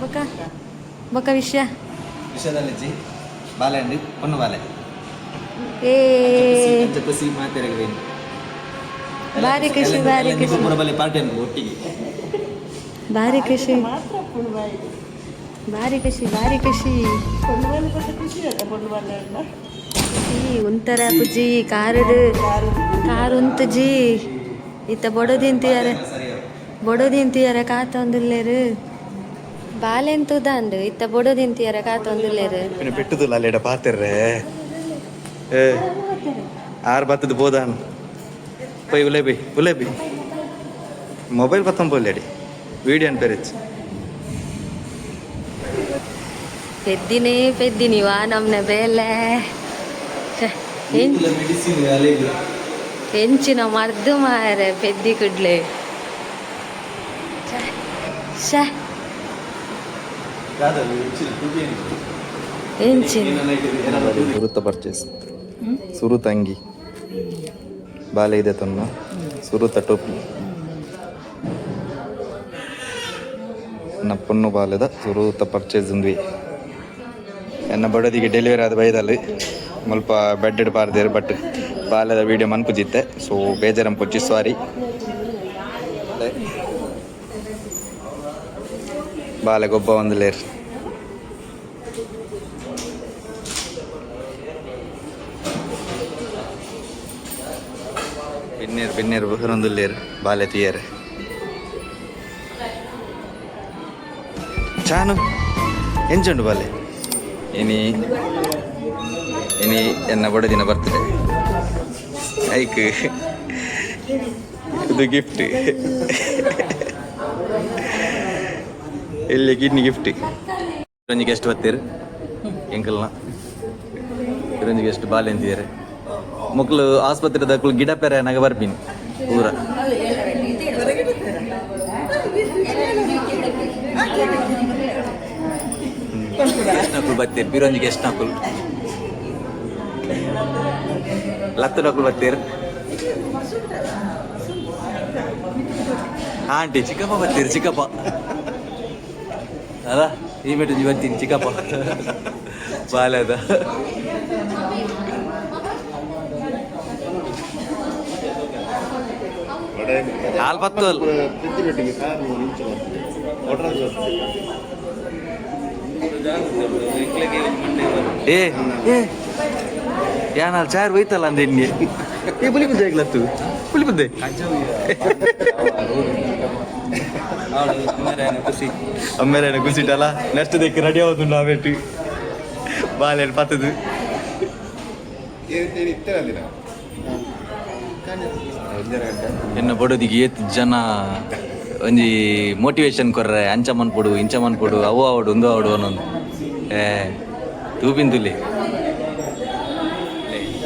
ಬೊಕ ಬೊಕ ವಿಷಯ? ವಿಷಯದಲ್ಲಿ ಅಂಡಿ ಒಂದು ಬಾಲೆ. ಏ. ಅಂಚ ಖುಷಿ ಮಾತಾಡಿದ್ರೆ ಬಾರಿ ಖುಷಿ ಬಾರಿ ಖುಷಿ ಮೂರು ಬಲೆ ಪಾರ್ಟಿ ಅನ್ಕೊ ಒಟ್ಟಿಗೆ. ಬಾರಿ ಖುಷಿ ಬಾರಿ ಖುಷಿ ಬಾರಿ ಖುಷಿ ಒಂಥರ ಪುಜಿ ಕಾರಡು ಕಾರು ಉಂತುಜಿ ಇತ್ತ ಬೊಡದಿಂತಿಯಾರ ಬೊಡದಿಂತಿಯಾರ ಕಾತ ಒಂದಿಲ್ಲೇರು பாலேந்துதாண்டு இத்த பொடு திந்தியற காத்தொந்துலேரு பின்ன பெட்டுதுல லேட பாத்துறே ஏ ஆர் பாத்தது போதான் போய் உள்ளே போய் உள்ளே போய் மொபைல் பத்தம் போலேடி வீடியோ அனுப்பிருச்சு ಪೆದ್ದಿನೇ ಪೆದ್ದಿ ನೀವ ನಮ್ಮನೆ ಬೇಲೆ ಹೆಂಚಿನ ಮರ್ದು ಮಾರೆ ಪೆದ್ದಿ ಕುಡ್ಲೆ ಶ ಸುರುತ ಪರ್ಚೇಸ್ ಅಂಗಿ ಬಾಲೆ ಇದೆ ತನ್ನ. ಸುರುತ ಟೋಪಿ ನಪ್ಪನ್ನು ಬಾಲದ ಸುರುತ ಪರ್ಚೇಸ್ ಉಂದ್ವಿ ಎನ್ನ ಬಡದಿಗೆ ಡೆಲಿವರಿ ಆದ ಬೈದಲ್ಲಿ ಸ್ವಲ್ಪ ಬೆಡ್ ಪಾರ್ದೇರು ಬಟ್ ಬಾಲ್ಯದ ವಿಡಿಯೋ ಮನ್ಪುಜಿತ್ತೆ. ಸೊ ಬೇಜಾರಂ ಪೊಚ್ಚಿ ಸಾರಿ ಬಾಲೆ ಒಂದು ಲೇರ್. ಬಿನ್ನೀರ್ ಬಿನ್ನೀರ್ ಬಹರೊಂದು ಲೇರ್ ಬಾಲೆ ತೀಯರ್. ಚಾನು ಎಂಚುಂಡು ಬಾಲೆ ಇನಿ ಇನಿ ಎನ್ನ ಬಡ ದಿನ ಬರ್ತದೆ. ಐಕ್, ಇದು ಗಿಫ್ಟ್ ಇಲ್ಲಿ ಕಿಡ್ನಿ ಗಿಫ್ಟ್ ಇರಂಜಿಗೆ ಎಷ್ಟು ಬರ್ತೀರಿ ಎಂಕಲ್ನ? ಇರಂಜಿಗೆ ಎಷ್ಟು ಬಾಲೆ ಅಂತಿದ್ದಾರೆ ಮಕ್ಕಳು ಆಸ್ಪತ್ರೆ ದಕ್ಕಳು ಗಿಡ ಪೆರೆ ನಗ ಬರ್ಬೀನಿ ಪೂರ. ಎಷ್ಟು ನಕಲು ಬರ್ತೀರಿ ಬಿರಂಜಿಗೆ ಎಷ್ಟು ನಕಲು? ಲತ್ತು ನಕಲು ಬರ್ತೀರಿ ಆಂಟಿ ಚಿಕ್ಕಪ್ಪ ಬರ್ತೀರಿ ಚಿಕ್ಕಪ್ಪ. ಅಲ್ಲ ಈ ಮೆಟ್ಟು ಇವತ್ತಿನ ಚಿಕ್ಕಪ್ಪ. ಬಾಲ್ಯದ. ಏ ಚಾರ್ ಹೋಯ್ತಲ್ಲ ಅಂದೆ ಏ ಪುಲಿ ಬುದ್ದೆ ಪುಲಿ ಬುದ್ದೆ ಅಮ್ಮೇರೇನ ಖುಷಿಟಲ್ಲ ನೆಕ್ಸ್ಟ್ ದಿಕ್ಕ ರೆಡಿ ಆಗೋದು ನಾವೇಟು ಬಾಲೆನ್ ಪತ್ತದು ಎನ್ನ ಬಡೋದಿಗೆ ಏತ್ ಜನ ಒಂಜಿ ಮೋಟಿವೇಶನ್ ಕೊರ್ರೆ, ಅಂಚಮನ್ ಪಡು ಇಂಚಮನ್ ಪಡು ಅವು ಆವಡು ಒಂದು ಆವಡು ಅನ್ನೊಂದು. ಏ ತೂಪಿನ್ ತುಲಿ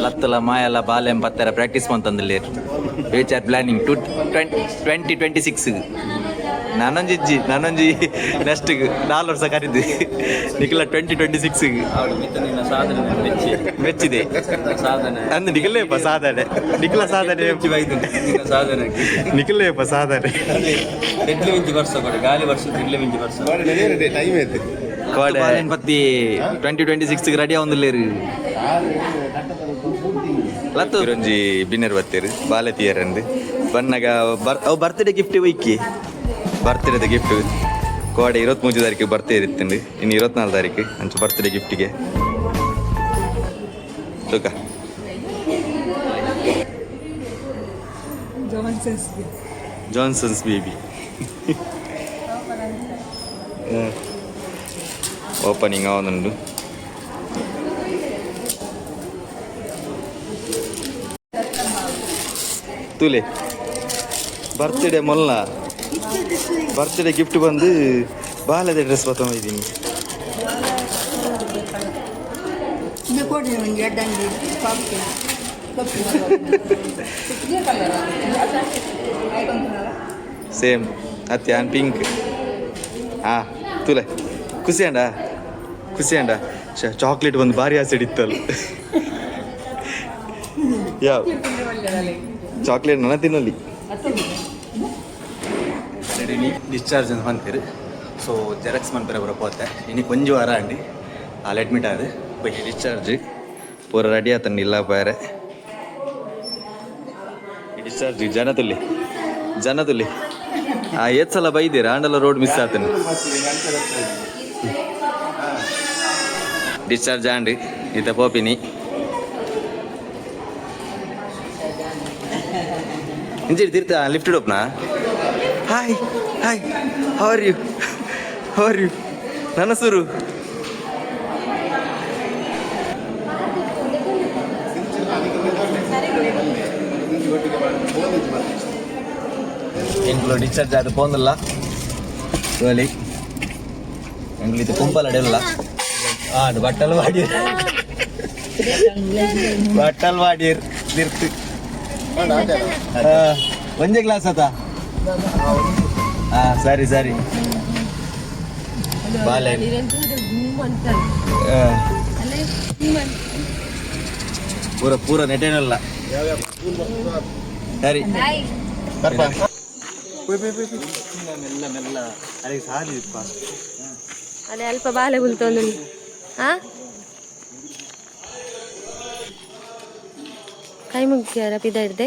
ಲತ್ತಲ ಮಾಯಲ ಬಾಲೆಂ ಪತ್ತರ ಪ್ರಾಕ್ಟೀಸ್ ಮಂತಂದಲ್ಲಿ R planning to twenty twenty twenty six ನಾನೊಂಜಿ ಇಜ್ಜಿ ನಾನೊಂಜಿ ನೆಕ್ಸ್ಟ್ ನಾಲ್ಕು ವರ್ಷ ಕರೀದಿ ನಿಖಿಲ ಟ್ವೆಂಟಿ ಟ್ವೆಂಟಿ ಸಿಕ್ಸ್ ಮೆಚ್ಚಿದೆ. ಅಂದು ನಿಖಿಲೇಪ ಸಾಧನೆ. ನಿಖಿಲ ಸಾಧನೆ ಸಾಧನೆ. ನಿಖಿಲೇಪ ಸಾಧನೆ. ಎಡ್ಲೆ ಮಿಂಚಿ ವರ್ಷ ಕೊಡಿ ಗಾಳಿ ವರ್ಷ ಎಡ್ಲೆ ಮಿಂಚಿ ವರ್ಷ. ಕೋಡೆ ಪತ್ತಿ ಟ್ವೆಂಟಿ ಟ್ವೆಂಟಿ ಸಿಕ್ಸ್ ರೆಡಿ ಆವಂದಿಲ್ಲೇರು ಲತ್ತು ಇರೊಂಜಿ ಬಿನ್ನರ್ ಬತ್ತೇರು ಬಾಲತಿಯರ್ ತೀಯರಂದು ಬನ್ನಗ ಬರ್ ಅವು ಬರ್ತ್ಡೇ ಗಿಫ್ಟ್ ಒಯ್ಕಿ ಬರ್ತ್ಡೇದ ಗಿಫ್ಟ್ ಕೋಡೆ ಇರುವತ್ಮೂರು ತಾರೀಕು ಬರ್ತ್ಡೇ ಇರ್ತೀನಿ ಇನ್ನು ಇರುವತ್ನಾಲ್ಕು ತಾರೀಕು ಅಂಚು ಬರ್ತ್ಡೇ ಗಿಫ್ಟಿಗೆ ತೂಕ. ಜಾನ್ಸನ್ಸ್ ಬೇಬಿ ಓಪನಿಂಗ್ ಅವನುಂಡು ತುಲೆ. ಬರ್ತ್ಡೇ ಮೊಲ್ಲ ಬರ್ತ್ಡೇ ಗಿಫ್ಟ್ ಬಂದು ಬಾಲದ ಡ್ರೆಸ್ ಪಾಪ್ಗೆ ಸೇಮ್ ಅತ್ತೆ ಆನ್ ಪಿಂಕ್ ಹಾ ತುಲೆ. ಖುಷಿ ಅಂಡ ಖುಷಿ ಅಂಡ ಚಾಕ್ಲೇಟ್ ಒಂದು ಭಾರಿ ಆಸೆ ಇತ್ತಲ್ಲ. ಯಾವ? ಚಾಕ್ಲೇಟ್ ನನ್ನ ತಿನ್ನಲಿ. ಡಿಸ್ಚಾರ್ಜ್ ಅಂತ ಬಂತೀರಿ ಸೊ ಜೆರಾಕ್ಸ್ ಮಾಡ್ತಾರೆ ಬರ ಪೋತೆ ಇನಿ ಕೊಂಚ ವಾರ ಅಂಡಿ ಅಲ್ಲಿ ಅಡ್ಮಿಟ್ ಆದ. ಬೈ ಡಿಸ್ಚಾರ್ಜ್ ಪೂರ ರೆಡಿ ಆತಂಡಿ ಇಲ್ಲ ಬೇರೆ. ಡಿಸ್ಚಾರ್ಜ್ ಜನ ತುಲ್ಲಿ ಜನ ತುಲ್ಲಿ ಆ, ಏತ್ ಸಲ ಬೈದಿರ ಆಂಡಲ ರೋಡ್ ಮಿಸ್ ಆತನ. ಡಿಸ್ಚಾರ್ಜ್ ಆಂಡಿ ಈತ ಪೋಪಿನಿ. ಇಂಜಿಡ್ ತಿರ್ತಾ lift ಇಡೋಪ್ನಾ hi hi how are you how are you ನನ್ನ ಹೆಸರು ಎಂಗ್ಳು ಡಿಸ್ಚಾರ್ಜ್ ಆದ ಪೋಂದಲ್ಲ ಹೋಲಿ ಎಂಗ್ಳು ಇದು ಕುಂಪಲ್ ಅಡೆಯಲ್ಲ ಆಡು ಬಟ್ಟಲು ಮಾಡಿರ್ ಬಟ್ಟಲ್ ಮಾಡಿರ್ ನಿರ್ತು ಒಂದೇ ಗ್ಲಾಸ್ ಆತ ಹಾ ಸರಿ ಸರಿ. ಪೂರ ಪೂರ ನೆಟೇನಲ್ಲ ಸರಿ. ಅಲ್ಲಿ ಅಲ್ಪ ಬಾಲೆ ಬುಲ್ತೊಂದು ಹಾ ಕೈ ಮುಗ್ಯಾರ ಪಿದ ಹಿಡ್ದೆ